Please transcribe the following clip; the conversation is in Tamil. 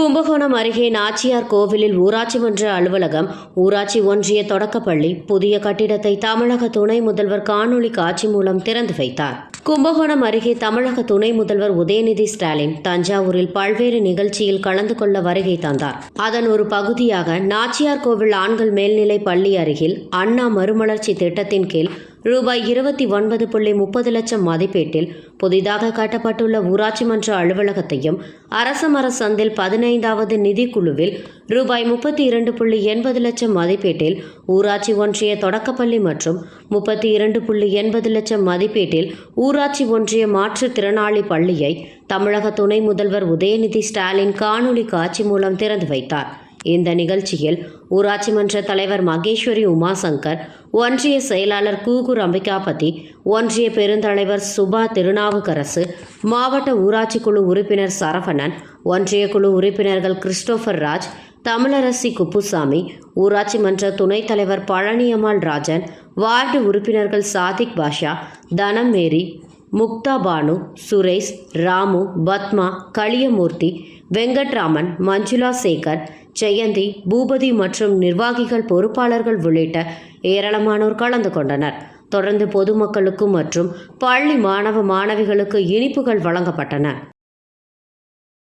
கும்பகோணம் அருகே நாச்சியார் கோவிலில் ஊராட்சி மன்ற அலுவலகம் ஊராட்சி ஒன்றிய தொடக்கப்பள்ளி புதிய கட்டிடத்தை தமிழக துணை முதல்வர் காணொலி காட்சி மூலம் திறந்து வைத்தார். கும்பகோணம் அருகே தமிழக துணை முதல்வர் உதயநிதி ஸ்டாலின் தஞ்சாவூரில் பல்வேறு நிகழ்ச்சியில் கலந்து கொள்ள வருகை தந்தார். அதன் ஒரு பகுதியாக நாச்சியார் கோவில் ஆண்கள் மேல்நிலை பள்ளி அருகில் அண்ணா மறுமலர்ச்சி திட்டத்தின் கீழ் ரூபாய் இருபத்தி ஒன்பது புள்ளி முப்பது லட்சம் மதிப்பீட்டில் புதிதாக கட்டப்பட்டுள்ள ஊராட்சி மன்ற அலுவலகத்தையும் அரசமர சந்தில் பதினைந்தாவது நிதிக்குழுவில் ரூபாய் முப்பத்தி இரண்டு புள்ளி எண்பது லட்சம் மதிப்பீட்டில் ஊராட்சி ஒன்றிய தொடக்கப்பள்ளி மற்றும் முப்பத்தி இரண்டு புள்ளி எண்பது லட்சம் மதிப்பீட்டில் ஊராட்சி ஒன்றிய மாற்றுத்திறனாளி பள்ளியை தமிழக துணை முதல்வர் உதயநிதி ஸ்டாலின் காணொலி காட்சி மூலம் திறந்து வைத்தார். இந்த நிகழ்ச்சியில் ஊராட்சி மன்ற தலைவர் மகேஸ்வரி உமாசங்கர் ஒன்றிய செயலாளர் கூகுர் அம்பிகாபதி ஒன்றிய பெருந்தலைவர் சுபா திருநாவுக்கரசு மாவட்ட ஊராட்சி குழு உறுப்பினர் சரவணன் ஒன்றிய குழு உறுப்பினர்கள் கிறிஸ்டோபர் ராஜ் தமிழரசி குப்புசாமி ஊராட்சி மன்ற துணைத் தலைவர் பழனியம்மாள் ராஜன் வார்டு உறுப்பினர்கள் சாதிக் பாஷா தனம் முக்தா பானு சுரேஷ் ராமு பத்மா களியமூர்த்தி வெங்கட்ராமன் மஞ்சுளா சேகர் ஜெயந்தி பூபதி மற்றும் நிர்வாகிகள் பொறுப்பாளர்கள் உள்ளிட்ட ஏராளமானோர் கலந்து கொண்டனர். தொடர்ந்து பொதுமக்களுக்கு மற்றும் பள்ளி மாணவ மாணவிகளுக்கு இனிப்புகள் வழங்கப்பட்டன.